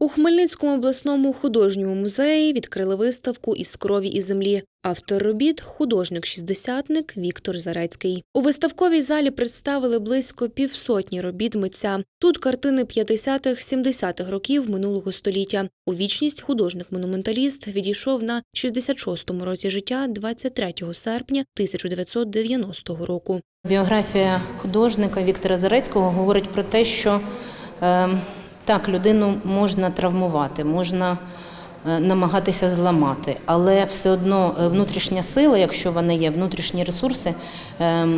У Хмельницькому обласному художньому музеї відкрили виставку із крові і землі. Автор робіт художник-шістдесятник Віктор Зарецький. У виставковій залі представили близько півсотні робіт митця. Тут картини 50-70-х років минулого століття. У вічність художник-монументаліст відійшов на 66-му році життя 23 серпня 1990 року. Біографія художника Віктора Зарецького говорить про те, що е, так, людину можна травмувати, можна е, намагатися зламати, але все одно е, внутрішня сила, якщо вона є, внутрішні ресурси, е,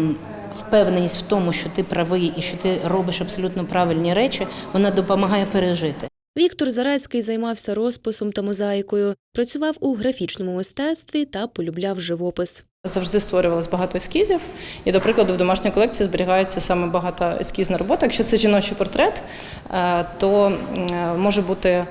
впевненість в тому, що ти правий і що ти робиш абсолютно правильні речі, вона допомагає пережити. Віктор Зарецький займався розписом та мозаїкою, працював у графічному мистецтві та полюбляв живопис. Завжди створювалось багато ескізів, і, до прикладу, в домашній колекції зберігається саме багато ескізна робота. Якщо це жіночий портрет, е, то може бути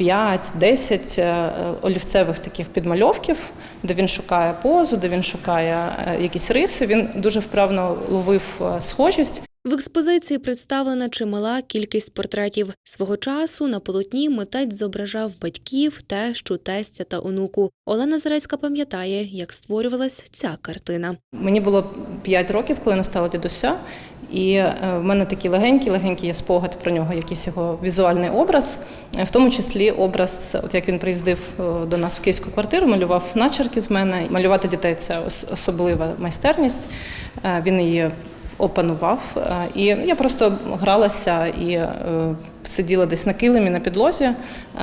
5-10 е, олівцевих таких підмальовків, де він шукає позу, де він шукає е, якісь риси. Він дуже вправно ловив е, схожість. В експозиції представлена чимала кількість портретів. Свого часу на полотні митець зображав батьків, тещу, тестя та онуку. Олена Зарецька пам'ятає, як створювалась ця картина. Мені було 5 років, коли настала дідуся, і е, в мене такий легенький, легенький є спогад про нього, якийсь його візуальний образ, Е, в тому числі образ, от як він приїздив е, до нас в київську квартиру, малював начерки з мене. Малювати дітей це ос- особлива майстерність. Він її опанував. Е, І я просто гралася і е, сиділа десь на килимі на підлозі. е,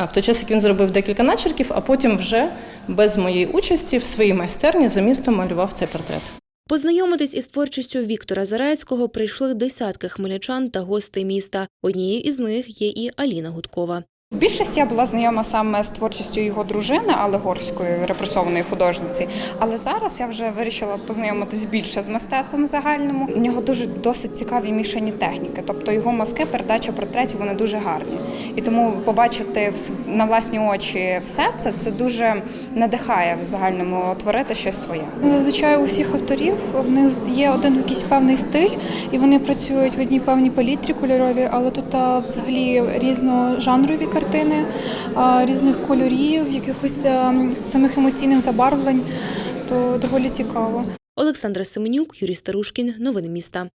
В той час, як він зробив декілька начерків, а потім вже без моєї участі в своїй майстерні за містом малював цей портрет. Познайомитись із творчістю Віктора Зарецького прийшли десятки хмельничан та гостей міста. Однією із них є і Аліна Гудкова. В більшості я була знайома саме з творчістю його дружини, Алегорської репресованої художниці. Але зараз я вже вирішила познайомитись більше з мистецтвом загальному. У нього дуже досить цікаві мішані техніки. Тобто його мазки, передача портретів, вони дуже гарні. І тому побачити на власні очі все це це дуже надихає в загальному творити щось своє. Зазвичай у всіх авторів в них є один якийсь певний стиль, і вони працюють в одній певній палітрі кольоровій, але тут взагалі різножанрові картини, а, різних кольорів, якихось самих емоційних забарвлень, то доволі цікаво. Олександра Семенюк, Юрій Старушкін. Новини міста.